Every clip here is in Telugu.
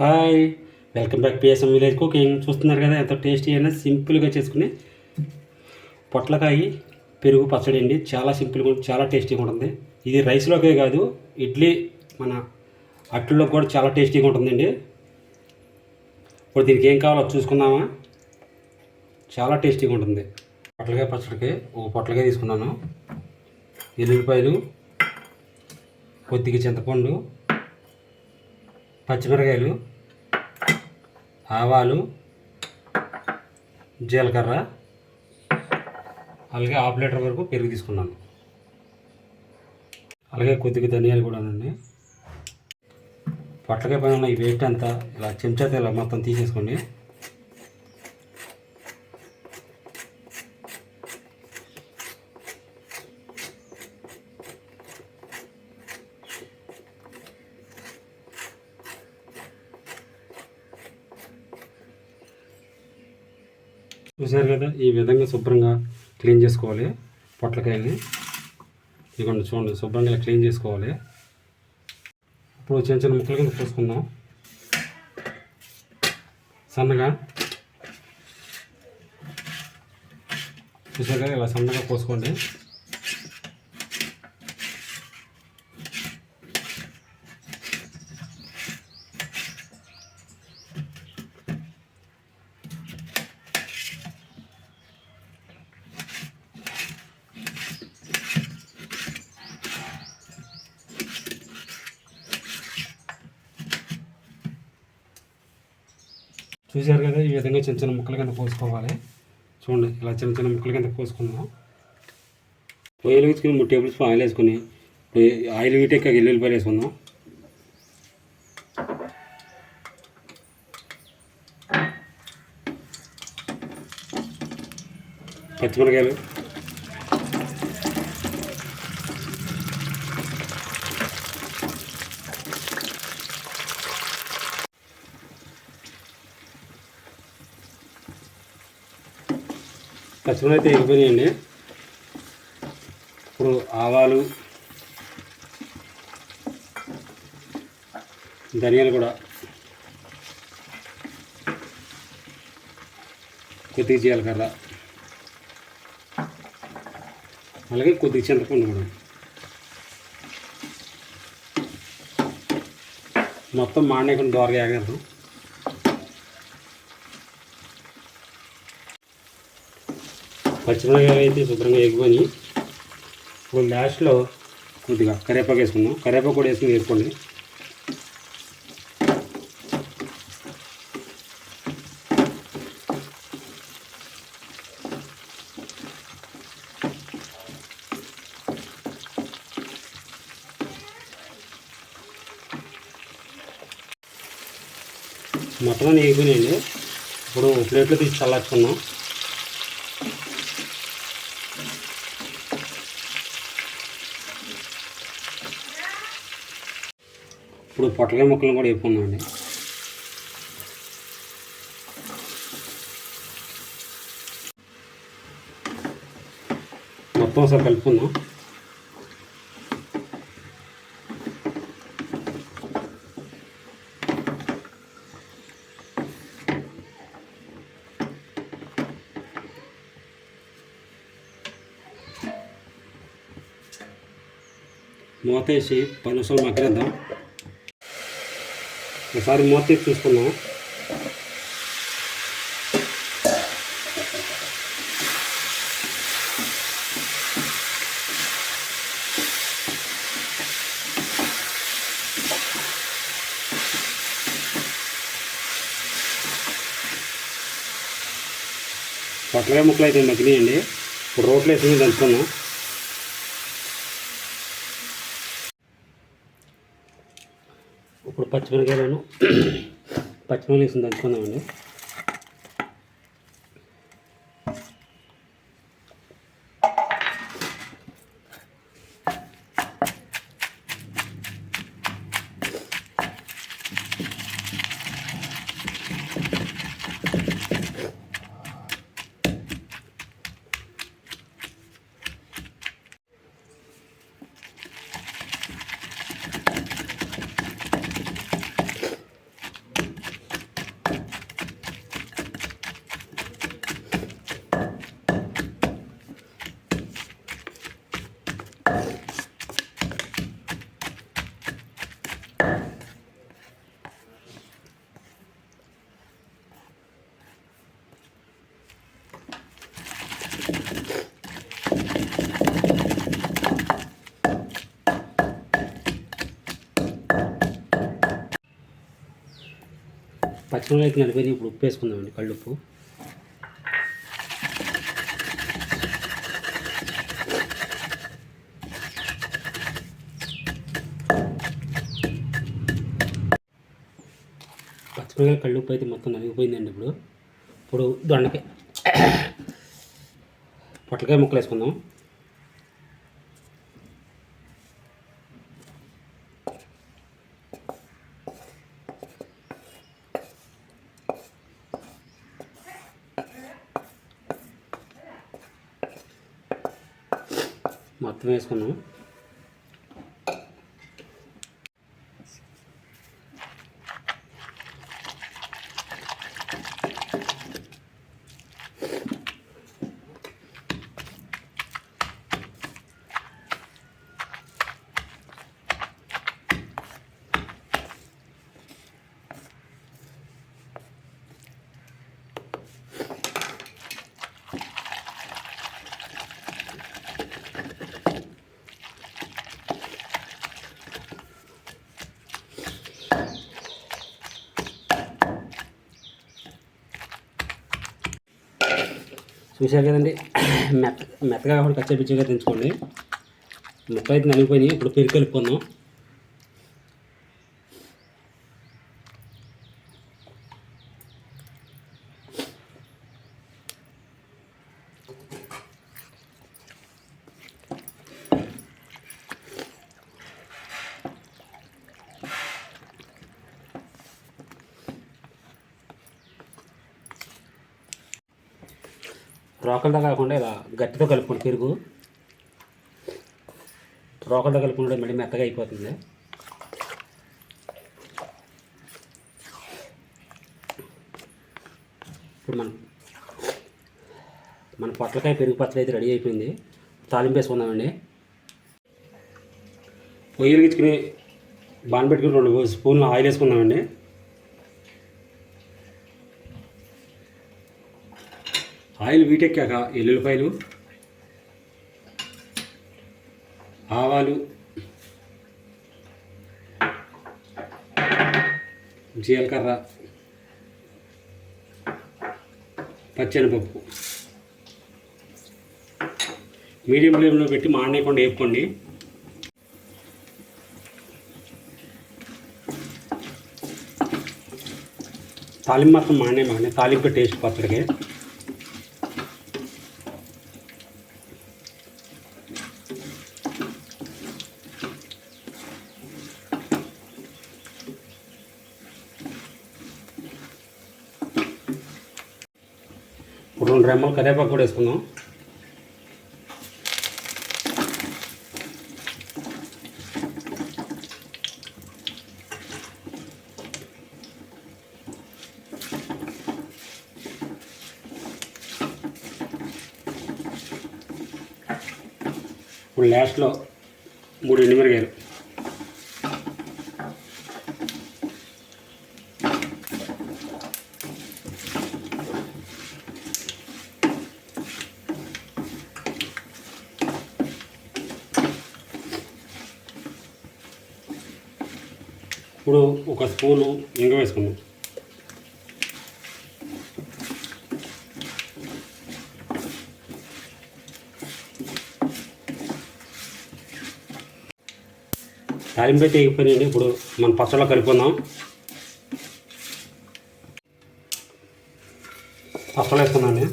Hi welcome back PSM village cooking. చూస్తున్నారు కదా ఎంత టేస్టీ అయినా సింపుల్గా చేసుకుని పొట్లకాయ పెరుగు పచ్చడి అండి. చాలా సింపుల్గా ఉంటుంది చాలా టేస్టీగా ఉంటుంది. ఇది రైస్లోకే కాదు ఇడ్లీ మన అట్లలో కూడా చాలా టేస్టీగా ఉంటుందండి. ఇప్పుడు దీనికి ఏం కావాలో చూసుకుందామా? చాలా టేస్టీగా ఉంటుంది. పొట్లకాయ పచ్చడికి ఒక పొట్లకాయ తీసుకున్నాను. ఎల్లుల్లిపాయలు కొద్దిగా చింతపండు పచ్చిమిరకాయలు ఆవాలు జీలకర్ర అలాగే హాఫ్ లీటర్ వరకు పెరుగు తీసుకున్నాను. అలాగే కొద్దిగా ధనియాలు కూడానండి పొట్లకాయ పైన ఈ వెయిట్ అంతా ఇలా చెంచాతో ఇలా మొత్తం తీసేసుకోండి. చూసారు కదా? ఈ విధంగా శుభ్రంగా క్లీన్ చేసుకోవాలి పొట్లకాయల్ని. ఇదిగోండి చూడండి శుభ్రంగా ఇలా క్లీన్ చేసుకోవాలి. ఇప్పుడు చిన్న చిన్న ముక్కల కింద కోసుకుందాం సన్నగా. చూసారు కదా? ఇలా సన్నగా కోసుకోండి చూశారు కదా ఈ విధంగా చిన్న చిన్న ముక్కల కింద కోసుకోవాలి చూడండి ఇలా చిన్న చిన్న ముక్కల కింద కోసుకుందాం పొయ్యిలు వేసుకుని మూడు టేబుల్ స్పూన్ ఆయిల్ వేసుకుని ఇప్పుడు ఆయిల్ వీటెక్క ఎల్లుల్లిపాయలు వేసుకుందాం. పచ్చిమిరకాయలు పచ్చిమిరపకాయలు అయితే ఎగిపోయినాయండి ఇప్పుడు ఆవాలు ధనియాలు కూడా కొద్దిగా జీలకర్ర అలాగే కొద్దిగా చింతపండు కూడా. మొత్తం మాడలేకుండా దోరగా ఆగేద్దాం పచ్చిమిరపకాయలు అయితే శుభ్రంగా ఎగుకొని ఇప్పుడు లాస్ట్లో కొద్దిగా కరివేపాకు వేసుకుందాం. కరివేపాకు కూడా వేసుకుని వేసుకోండి. మొత్తం అన్నీ ఎగిపోయినాయండి. ఇప్పుడు ప్లేట్లో తీసి చల్లార్చుకున్నాం ఇప్పుడు పొట్లకాయ ముక్కలను కూడా వేపుకుందామండి. మొత్తం ఒకసారి కలుపుకుందాం. మూత వేసి పది నిమిషాలు ఒకసారి మూత తీసి చూసుకుందాం. పొట్లకాయ ముక్కలు అయితే మగ్గినాయండి. ఇప్పుడు రోట్లు వేసుకుని దంచుకున్నాం పచ్చిమిరకాయలను పచ్చిమిరకాయలు వేసి దంచుకుందామండి. పచ్చిమిరపకాయ అయితే ఇప్పుడు ఉప్పు వేసుకుందామండి కళ్ళుప్పు. ఉప్పు కళ్ళుప్పు ఉప్పు అయితే మొత్తం నలిగిపోయిందండి ఇప్పుడు. ఇప్పుడు దొండకాయ పొట్లకాయ ముక్కలు వేసుకుందాం. వేసుకున్నాం చూసారు కదండి. మెత్త మెత్తగా కాకుండా కచ్చా పిచ్చిగా తెంచుకోండి. ముక్క అయితే నలిగిపోయినాయి. ఇప్పుడు పెరుగు కలుపుకుందాం రోకలతో కాకుండా ఇలా గట్టితో కలుపుకోండి పెరుగు రోకలతో కలుపుకుంటే మళ్ళీ మెత్తగా అయిపోతుంది. ఇప్పుడు మనం మన పొట్లకాయ పెరుగు పచ్చడి అయితే రెడీ అయిపోయింది. తాలింపు వేసుకుందామండి. పొయ్యి వెలిగించుకుని బాన్ పెట్టుకుని రెండు స్పూన్లు ఆయిల్ వేసుకుందామండి. ఆయిల్ వీటెక్కాక ఎల్లుల్లిపాయలు ఆవాలు జీలకర్ర పచ్చెనపప్పు. మీడియం ఫ్లేమ్లో పెట్టి మాడనేయకుండా వేపుకోండి. తాలింపు మాత్రం మాడనే మాడనే తాలింపు టేస్ట్ పచ్చడికి రెండు రెమ్మలు కరివేపాకు కూడా వేసుకుందాం. ఇప్పుడు లాస్ట్లో మూడు ఎండుమిరగాయలు ఇప్పుడు ఒక స్పూను ఇంగ వేసుకుందాం. తాలింపు అయితే ఎగిపోయినాయండి ఇప్పుడు మనం పచ్చళ్ళ కలుపుకుందాం. పచ్చళ్ళు వేసుకుందాండి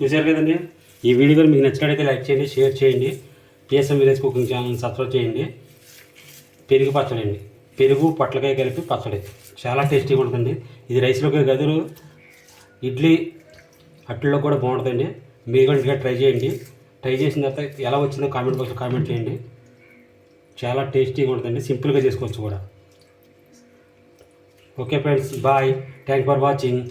చూశారు కదండి? ఈ వీడియో కానీ మీకు నచ్చినట్లయితే లైక్ చేయండి షేర్ చేయండి. PSM village cooking channel subscribe చేయండి. పెరుగు పచ్చడి అండి. పెరుగు పొట్లకాయ కలిపి పచ్చడి. చాలా టేస్టీగా ఉంటుందండి. ఇది రైస్లోకి గదులు ఇడ్లీ అట్లలో కూడా బాగుంటుందండి. మీరు కూడా ట్రై చేయండి. ట్రై చేసిన తర్వాత ఎలా వచ్చిందో కామెంట్ బాక్స్లో కామెంట్ చేయండి. చాలా టేస్టీగా ఉంటుందండి. సింపుల్గా చేసుకోవచ్చు కూడా. Okay friends bye thank for watching